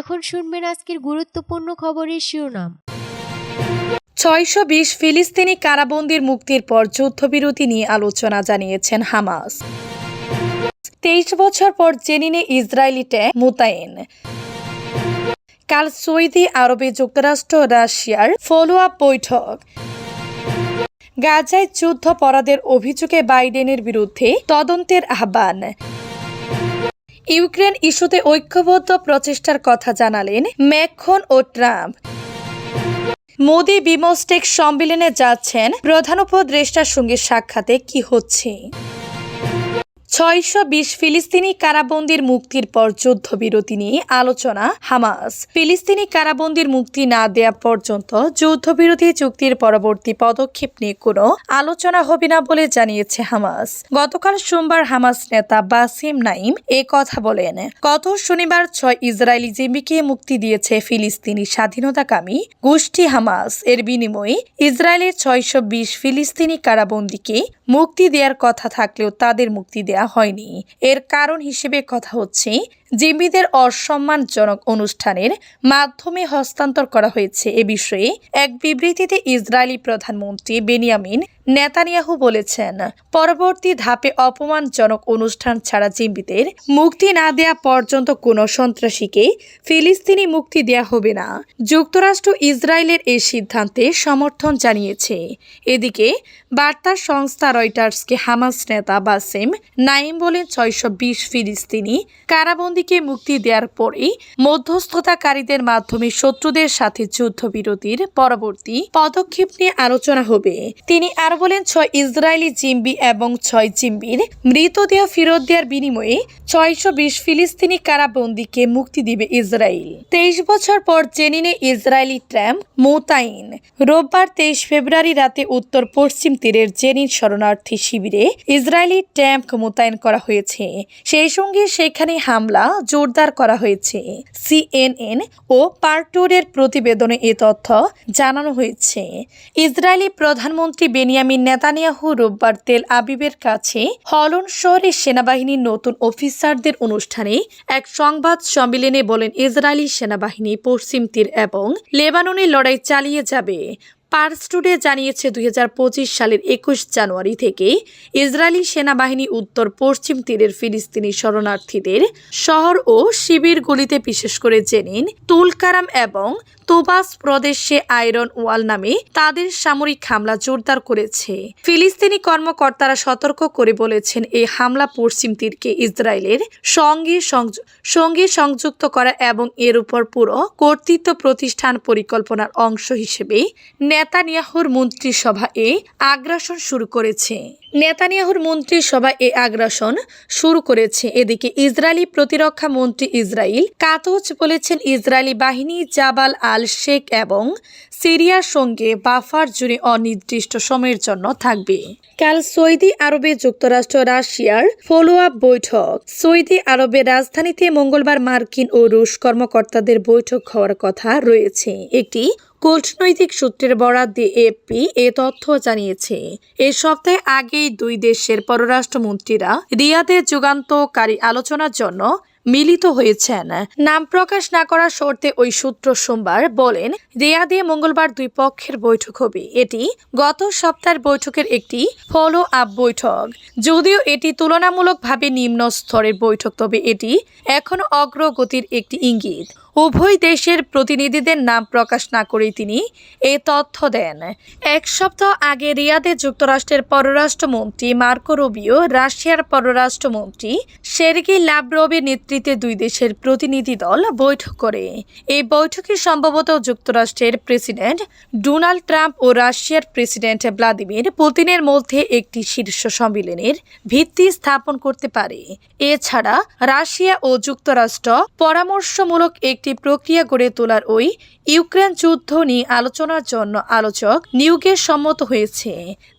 এখন শুনবেন আজকের গুরুত্বপূর্ণ খবরের শিরোনাম। ছয়শো বিশ ফিলিস্তিনি কারাবন্দির মুক্তির পর যুদ্ধবিরতি নিয়ে আলোচনা জানিয়েছেন হামাস। তেইশ বছর পর জেনিনে ইসরায়েলি ট্যাঙ্ক মোতায়েন। কাল সৌদি আরবে যুক্তরাষ্ট্র রাশিয়ার ফলো আপ বৈঠক। গাজায় যুদ্ধপরাধের অভিযোগে বাইডেনের বিরুদ্ধে তদন্তের আহ্বান। ইউক্রেন ইস্যুতে ঐক্যবদ্ধ প্রচেষ্টার কথা জানালেন ম্যাকখন ও ট্রাম্প। মোদি বিমস্টেক সম্মেলনে যাচ্ছেন প্রধান উপদেষ্টার সঙ্গে সাক্ষাতে কি হচ্ছে। ছয়শো বিশ ফিলিস্তিনি কারাবন্দির মুক্তির পর যুদ্ধবিরতি নিয়ে আলোচনা হামাস। ফিলিস্তিনি কারাবন্দির মুক্তি না দেয়া পর্যন্ত যুদ্ধবিরতি চুক্তির পরবর্তী পদক্ষেপ নিয়ে কোনো আলোচনা হবে না বলে জানিয়েছে হামাস। গতকাল সোমবার হামাস নেতা বাসিম নাইম এ কথা বলেন। গত শনিবার ছয় ইসরায়েলি জিম্বিকে মুক্তি দিয়েছে ফিলিস্তিনি স্বাধীনতাকামী গোষ্ঠী হামাস। এর বিনিময়ে ইসরায়েলের ছয়শো বিশ ফিলিস্তিনি কারাবন্দীকে মুক্তি দেওয়ার কথা থাকলেও তাদের মুক্তি দেয়া হয়নি। এর কারণ হিসেবে কথা হচ্ছে জিম্মিদের অসম্মানজনক অনুষ্ঠানের মাধ্যমে হস্তান্তর করা হয়েছে। এ বিষয়ে এক বিবৃতিতে ইসরায়েলি প্রধানমন্ত্রী বেনিয়ামিন নেতানিয়াহু বলেছেন, পরবর্তী ধাপে অপমানজনক অনুষ্ঠান ছাড়া জিম্মিদের মুক্তি না দেয়া পর্যন্ত কোনো সন্ত্রাসীকে ফিলিস্তিনি মুক্তি দেয়া হবে না। যুক্তরাষ্ট্র ইসরায়েলের এই সিদ্ধান্তে সমর্থন জানিয়েছে। এদিকে বার্তা সংস্থা রয়টার্সকে হামাস নেতা বাসেম নাইম বলেন, ছয়শো বিশ ফিলিস্তিনি কারাবন্দীকে মুক্তি দেওয়ার পরেই মধ্যস্থতাকারীদের মাধ্যমে শত্রুদের সাথে যুদ্ধবিরতির পরবর্তী পদক্ষেপ নিয়ে আলোচনা হবে। তিনি আরও বলেন, ছয় ইসরায়েলি জিম্বি এবং ছয় জিম্বির মৃতদেহ ফেরত দেওয়ার বিনিময়ে ছয়শো বিশ ফিলিস্তিনি কারাবন্দীকে মুক্তি দিবে ইসরায়েল। তেইশ বছর পর জেনিনে ইসরায়েলি ট্র্যাম্প মোতাইন রোববার তেইশ ফেব্রুয়ারি রাতে উত্তর পশ্চিম তীরের জেনিন শরণার্থী শিবিরে ইসরায়েলি ট্যাম্প মোতায়েন করা হয়েছে। সেই সঙ্গে সেখানে হামলা জোরদার করা হয়েছে। সিএনএন ও পার্টোরের প্রতিবেদনে এ তথ্য জানানো হয়েছে। ইসরায়েলি প্রধানমন্ত্রী বেনিয়ামিন নেতানিয়াহু রোববার তেল আবিবের কাছে হলন শহরে সেনাবাহিনীর নতুন অফিসারদের অনুষ্ঠানে এক সংবাদ সম্মেলনে বলেন ইসরায়েলি সেনাবাহিনী পশ্চিম তীর এবং লেবাননে লড়াই চালিয়ে যাবে। পার্স টুডে জানিয়েছে দুই হাজার পঁচিশ সালের একুশ জানুয়ারি থেকে ইসরায়েলি সেনাবাহিনী উত্তর পশ্চিম তীরের ফিলিস্তিনি শরণার্থীদের শহর ও শিবিরগুলিতে বিশেষ করে জেনিন, তুলকারাম এবং তোবাস প্রদেশে আয়রন ওয়াল নামে তাদের সামরিক হামলা জোরদার করেছে। ফিলিস্তিনি কর্মকর্তারা সতর্ক করে বলেছেন, এই হামলা পশ্চিম তীরকে ইসরায়েলের সঙ্গে সঙ্গে সংযুক্ত করা এবং এর উপর পুরো কর্তৃত্ব প্রতিষ্ঠান পরিকল্পনার অংশ হিসেবে নেতানিয়াহুর মন্ত্রিসভা এ আগ্রাসন শুরু করেছে। নেতানিয়াহুর মন্ত্রিসভা এ আগ্রাসন শুরু করেছে। এদিকে ইসরায়েলি প্রতিরক্ষা মন্ত্রী ইসরায়েল কাতোচ বলেছেন ইসরায়েলি বাহিনী জাবাল আল শেখ এবং সিরিয়ার সঙ্গে বাফার জুড়ে অনির্দিষ্ট সময়ের জন্য থাকবে। কাল সৌদি আরবে যুক্তরাষ্ট্র রাশিয়ার ফলো আপ বৈঠক। সৌদি আরবের রাজধানীতে মঙ্গলবার মার্কিন ও রুশ কর্মকর্তাদের বৈঠক হওয়ার কথা রয়েছে। একটি কূটনৈতিক সূত্রের বরাদ দিয়ে এপি এ তথ্য জানিয়েছে। এ সপ্তাহে আগেই দুই দেশের পররাষ্ট্রমন্ত্রীরা রিয়াদের যুগান্তকারী আলোচনার জন্য মিলিত হয়েছেন। নাম প্রকাশ না করার শর্তে ওই সূত্র সোমবার বলেন, রিয়াদে মঙ্গলবার দুই পক্ষের বৈঠক হবে। এটি গত সপ্তাহের বৈঠকের একটি ফলো আপ বৈঠক। যদিও এটি তুলনামূলকভাবে নিম্ন স্তরের বৈঠক, তবে এটি এখনও অগ্রগতির একটি ইঙ্গিত। উভয় দেশের প্রতিনিধিদের নাম প্রকাশ না করেই তিনি এ তথ্য দেন। এক সপ্তাহ আগে রিয়াদে যুক্তরাষ্ট্রের পররাষ্ট্রমন্ত্রী মার্কো রুবিও, রাশিয়ার পররাষ্ট্রমন্ত্রী সের্গি ল্যাব্রোভের নেতৃত্বে দুই দেশের প্রতিনিধি দল বৈঠক করে। এই বৈঠকে সম্ভবত যুক্তরাষ্ট্রের প্রেসিডেন্ট ডোনাল্ড ট্রাম্প ও রাশিয়ার প্রেসিডেন্ট ভ্লাদিমির পুতিনের মধ্যে একটি শীর্ষ সম্মেলনের ভিত্তি স্থাপন করতে পারে। এছাড়া রাশিয়া ও যুক্তরাষ্ট্র পরামর্শমূলক একটি প্রক্রিয়া গড়ে তোলার ওই ইউক্রেন যুদ্ধ নিয়ে আলোচনার জন্য আলোচক নিয়োগে সম্মত হয়েছে।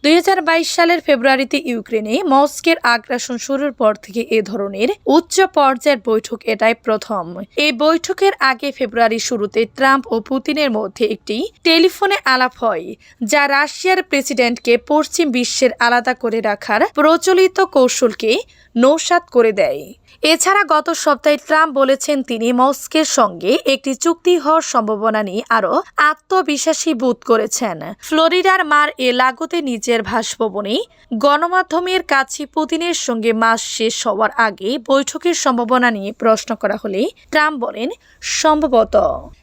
দু হাজার বাইশ সালের ফেব্রুয়ারিতে ইউক্রেনে মস্কের আগ্রাসন শুরুর পর থেকে এ ধরনের উচ্চ পর্যায়ের বৈঠক এটাই প্রথম। এই বৈঠকের আগে ফেব্রুয়ারি শুরুতে ট্রাম্প ও পুতিনের মধ্যে একটি টেলিফোনে আলাপ হয়, যা রাশিয়ার প্রেসিডেন্টকে পশ্চিম বিশ্বের আলাদা করে রাখার প্রচলিত কৌশলকে নৌসাত করে দেয়। এছাড়া গত সপ্তাহে ট্রাম্প বলেছেন তিনি মস্কের সঙ্গে একটি চুক্তি হওয়ার সম্ভাবনা নিয়ে আরও আত্মবিশ্বাসী বোধ করেছেন। ফ্লোরিডার মার এ লাগোতে নিজের বাসভবনে গণমাধ্যমের কাছে পুতিনের সঙ্গে মাস শেষ হওয়ার আগে বৈঠকের সম্ভাবনা নিয়ে প্রশ্ন করা হলে ট্রাম্প বলেন, সম্ভবত।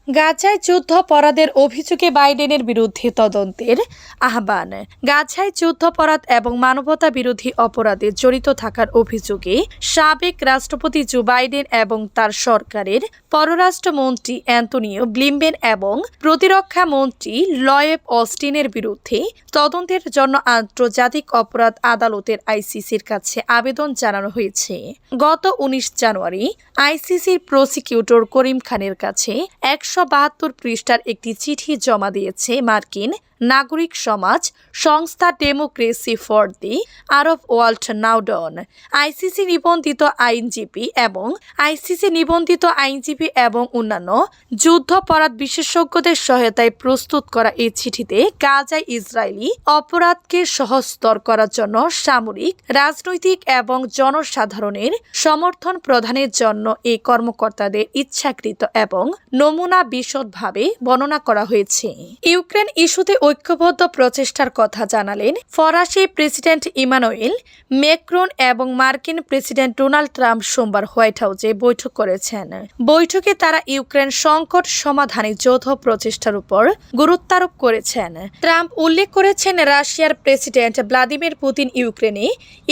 গাজায় যুদ্ধাপরাধের অভিযোগে বাইডেনের বিরুদ্ধে তদন্তের আহ্বান। গাজায় যুদ্ধাপরাধ এবং মানবতা বিরোধী অপরাধে জড়িত থাকার অভিযোগে সাবেক রাষ্ট্রপতি জো বাইডেন এবং তার সরকারের পররাষ্ট্রমন্ত্রী অ্যান্তনিও ব্লিমবেন এবং প্রতিরক্ষা মন্ত্রী লয়েব অস্টিনের বিরুদ্ধে তদন্তের জন্য আন্তর্জাতিক অপরাধ আদালতের আইসিসির কাছে আবেদন জানানো হয়েছে। গত উনিশ জানুয়ারি আইসিসির প্রসিকিউটর করিম খানের কাছে একশো বাহাত্তর পৃষ্ঠার একটি চিঠি জমা দিয়েছে মার্কিন নাগরিক সমাজ সংস্থা democracy for the Arab world নাউডন ICC নিবন্ধিত আইনজীবী এবং আইসিসি নিবন্ধিত আইনজীবী এবং অন্যান্য যুদ্ধাপরাধ বিশেষজ্ঞদের সহায়তায় প্রস্তুত করা এই চিঠিতে গাজায় ইসরায়েলি অপরাধকে সহজতর করার জন্য সামরিক, রাজনৈতিক এবং জনসাধারণের সমর্থন প্রদানের জন্য এই কর্মকর্তাদের ইচ্ছাকৃত এবং নমুনা বিশদভাবে বর্ণনা করা হয়েছে। ইউক্রেন ইস্যুতে ঐক্যবদ্ধ প্রচেষ্টার কথা জানালেন ফরাসি প্রেসিডেন্ট ইমানুয়েল মেক্রন এবং মার্কিন প্রেসিডেন্ট ডোনাল্ড ট্রাম্প সোমবার হোয়াইট হাউসে বৈঠক করেছেন। বৈঠকে তারা ইউক্রেন সংকট সমাধানে যৌথ প্রচেষ্টার উপর গুরুত্বারোপ করেছেন। ট্রাম্প উল্লেখ করেছেন, রাশিয়ার প্রেসিডেন্ট ভ্লাদিমির পুতিন ইউক্রেনে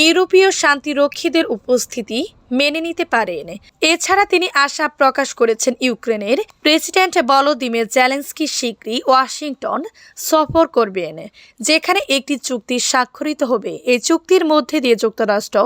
ইউরোপীয় শান্তিরক্ষীদের উপস্থিতি মেনে নিতে পারেন। এছাড়া তিনি আশা প্রকাশ করেছেন ইউক্রেনের প্রেসিডেন্ট বলোদিমির জেলেন্সকি শীঘ্রই ওয়াশিংটন সফর করবেন, যেখানে একটি চুক্তি স্বাক্ষরিত হবে। এই চুক্তির মধ্যে দিয়ে যুক্তরাষ্ট্র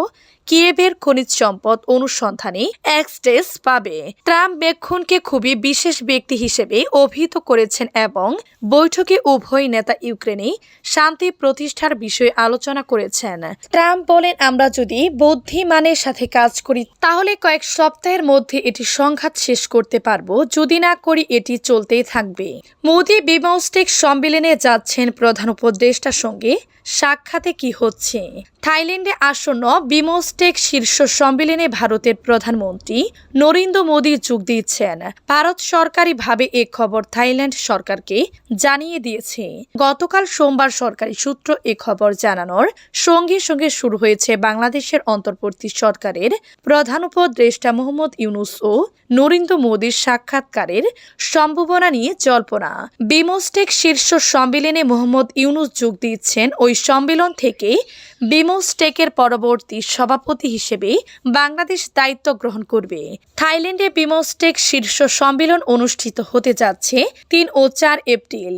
কিয়েভের খনিজ সম্পদ অনুসন্ধানে অ্যাক্সেস পাবে। ট্রাম্প বেক্ষণকে খুবই বিশেষ ব্যক্তি হিসেবে অভিহিত করেছেন এবং বৈঠকে উভয় নেতা ইউক্রেনে শান্তি প্রতিষ্ঠার বিষয়ে আলোচনা করেছেন। ট্রাম্প বলেন, আমরা যদি বুদ্ধিমানের সাথে কাজ করি, তাহলে কয়েক সপ্তাহের মধ্যে এটি সংঘাত শেষ করতে পারব। যদি না করি, এটি চলতেই থাকবে। মোদি বিমস্টেক সম্মেলনে যাচ্ছেন প্রধান উপদেষ্টার সঙ্গে। সাক্ষাতে কি হচ্ছে? থাইল্যান্ডে আসন্ন বিমস্টেক শীর্ষ সম্মেলনে ভারতের প্রধানমন্ত্রী নরেন্দ্র মোদী যোগ দিচ্ছেন ভারত সরকারিভাবে এ খবর থাইল্যান্ড সরকারকে জানিয়ে দিয়েছে। গতকাল সোমবার সরকারি সূত্র এ খবর জানানোর সঙ্গে সঙ্গে শুরু হয়েছে বাংলাদেশের অন্তর্বর্তী সরকারের প্রধান উপদেষ্টা মোহাম্মদ ইউনুস ও নরেন্দ্র মোদীর সাক্ষাৎকারের সম্ভাবনা নিয়ে জল্পনা। বিমস্টেক শীর্ষ সম্মেলনে মোহাম্মদ ইউনুস যোগ দিচ্ছেন ওই সম্মেলন থেকে বিমস্টেকের পরবর্তী সভাপতি হিসেবে বাংলাদেশ দায়িত্ব গ্রহণ করবে। থাইল্যান্ডে বিমস্টেক শীর্ষ সম্মেলন অনুষ্ঠিত হতে যাচ্ছে তিন ও চার এপ্রিল।